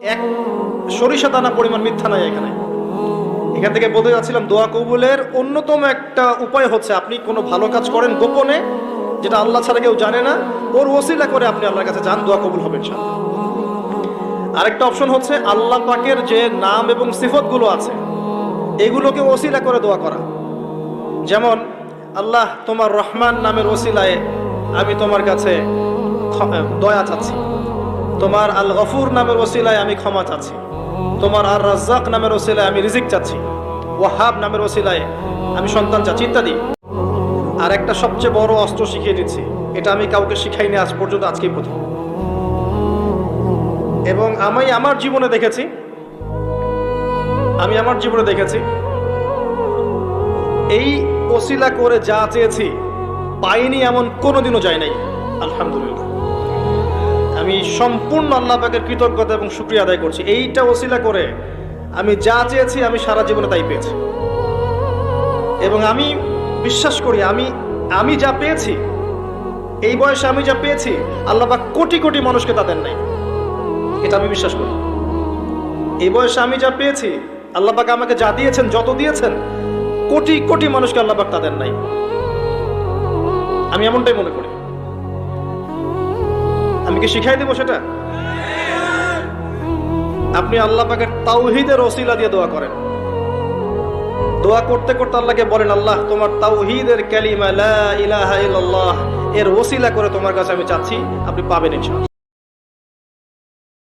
এক সরিষা দানা পরিমাণ মিথ্যা নাই এখানে। এখান থেকে বলতে যাচ্ছিলাম, দোয়া কবুলের অন্যতম একটা উপায় হচ্ছে, আপনি কোনো ভালো কাজ করেন গোপনে, যেটা আল্লাহ ছাড়া কেউ জানে না, ওর ওসিলা করে আপনি আল্লাহর কাছে যান, দোয়া কবুল হবে ইনশাআল্লাহ। আরেকটা অপশন হচ্ছে, আল্লাহ পাকের যে নাম এবং সিফতগুলো আছে, এগুলোকে ওসিলা করে দোয়া করা। যেমন, আল্লাহ তোমার রহমান নামের ওসিলায় আমি তোমার কাছে দয়া চাচ্ছি। তোমার আল গফুর নামের ওসিলায় আমি ক্ষমা চাচ্ছি। তোমার আর রাজ্জাক নামের ওসিলায় আমি রিজিক চাচ্ছি। ওয়াহাব নামের ওসিলায় আমি সন্তান চাচ্ছি। ইত্যাদি। আর একটা সবচেয়ে বড় অস্ত্র শিখিয়ে দিচ্ছি। এটা আমি কাউকে শিখাইনি আজ পর্যন্ত, আজকেই প্রথম। এবং আমি আমার জীবনে দেখেছি। আমি আমার জীবনে দেখেছি। এই ওসিলা করে যা চেয়েছি, পাইনি এমন কোনোদিনও যায় নাই। আলহামদুলিল্লাহ। আমি সম্পূর্ণ আল্লাহ পাকের কৃতজ্ঞতা এবং শুক্রিয়া আদায় করছি। এইটা ওসিলা করে আমি যা চেয়েছি আমি সারা জীবনে তাই পেয়েছি। এবং আমি বিশ্বাস করি, আমি আমি যা পেয়েছি, এই বয়সে আমি যা পেয়েছি, আল্লাহ পাক কোটি কোটি মানুষকে তা দেন নাই। এটা আমি বিশ্বাস করি। এই বয়সে আমি যা পেয়েছি, আল্লাহ পাক আমাকে যা দিয়েছেন, যত দিয়েছেন, কোটি কোটি মানুষকে আল্লাহ পাক তা দেন নাই। আমি এমনটাই মনে করি। আমি কি শিখাই দেবো সেটা? আপনি আল্লাহ পাকের তাওহিদের রসিলা দিয়ে দোয়া করেন। দোয়া করতে করতে আল্লাহকে বলেন, আল্লাহ, তোমার তাওহিদের ক্যালিমা ইলাহা ইল্লাল্লাহ, এর ওসিলা করে তোমার কাছে আমি চাচ্ছি, আপনি পাবেন ইনশাআল্লাহ।